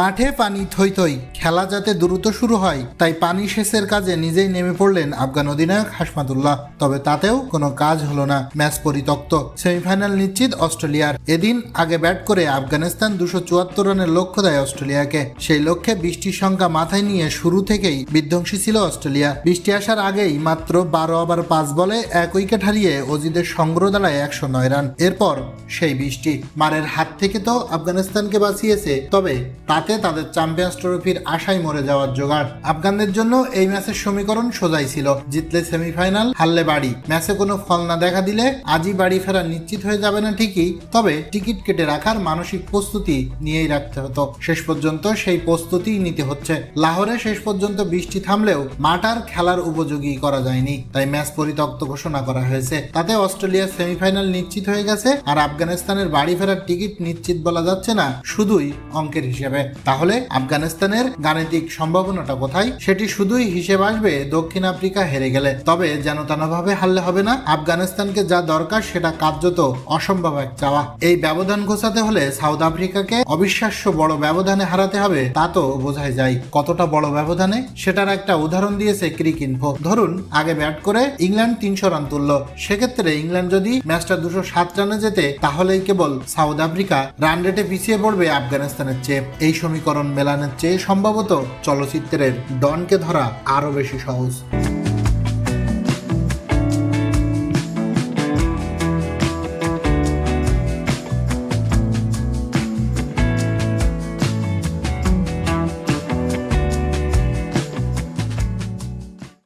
মাঠে পানি থই থই, খেলা যাতে দ্রুত শুরু হয়, তাই পানি সেচের কাজে নিজেই নেমে পড়লেন আফগান অধিনায়ক হাসমাতুল্লাহ তবে তাতেও কোনো কাজ হলো না, ম্যাচ পরিত্যক্ত। সেমিফাইনাল নিশ্চিত অস্ট্রেলিয়ার। এদিন আগে ব্যাট করে আফগানিস্তান দুশো চুয়াত্তর রানের লক্ষ্য দেয় অস্ট্রেলিয়াকে। সেই লক্ষ্যে বৃষ্টির সংখ্যা মাথায় নিয়ে শুরু থেকেই বিধ্বংসী ছিল অস্ট্রেলিয়া। বৃষ্টি আসার আগেই মাত্র বারো ওভার পাঁচ বলে এক উইকেট হারিয়ে অজিদের সংগ্রহ দাঁড়ায় একশো নয় রান। এরপর সেই বৃষ্টি। মারের হাত থেকে তো আফগানিস্তানকে বাঁচিয়েছে, তবে তাতে তাদের চ্যাম্পিয়ন্স ট্রফির আশায় মরে যাওয়ার জোগাড়। আফগানদের জন্য এই ম্যাচের সমীকরণ সোজাই ছিল। জিতলে সেমিফাইনাল, হারলে বাড়ি। ম্যাচে কোনো ফল না দেখা দিলে আজই বাড়ি ফেরা নিশ্চিত হয়ে যাবে না ঠিকই, তবে টিকিট কেটে রাখার মানসিক প্রস্তুতি নিয়েই রাখতে হতো। শেষ পর্যন্ত সেই প্রস্তুতিই নিতে হচ্ছে। লাহোরে শেষ পর্যন্ত বৃষ্টি থামলেও মাঠ আর খেলার উপযোগী করা যায়নি। তাই ম্যাচ পরিত্যক্ত ঘোষণা করা হয়েছে। তাতে অস্ট্রেলিয়ার সেমিফাইনাল নিশ্চিত হয়ে গেছে, আর আফগানিস্তানের বাড়ি ফেরার টিকিট নিশ্চিত বলা যাচ্ছে না, শুধুই অঙ্কের হিসেবে। তাহলে আফগানিস্তানের গাণিতিক সম্ভাবনাটা কোথায়? সেটি শুধুই হিসেব আসবে, দক্ষিণ আফ্রিকা হেরে গেলে। তবে যেন তেনভাবে হারলে হবে না, আফগানিস্তানকে যা দরকার সেটা কার্যত অসম্ভব এক চাওয়া। এই ব্যবধান ঘোষাতে হলে সাউথ আফ্রিকাকে অবিশ্বাস্য বড় ব্যবধানে হারাতে হবে, তা তো বোঝাই যায়। কতটা বড় ব্যবধানে? সেটার একটা উদাহরণ দিয়েছে ক্রিক ইনফো। ধরুন, আগে ব্যাট করে ইংল্যান্ড তিনশো রান তুলল। সেক্ষেত্রে ইংল্যান্ড যদি ম্যাচটা দুশো সাত রানে যেতে তাহলেই কেবল সাউথ আফ্রিকা রান রেটে পিছিয়ে পড়বে আফগানিস্তানের চেয়ে। এই সমীকরণ মেলানোর চেয়ে সম্ভবত চলচ্চিত্রের ডনকে ধরা আরও বেশি সহজ।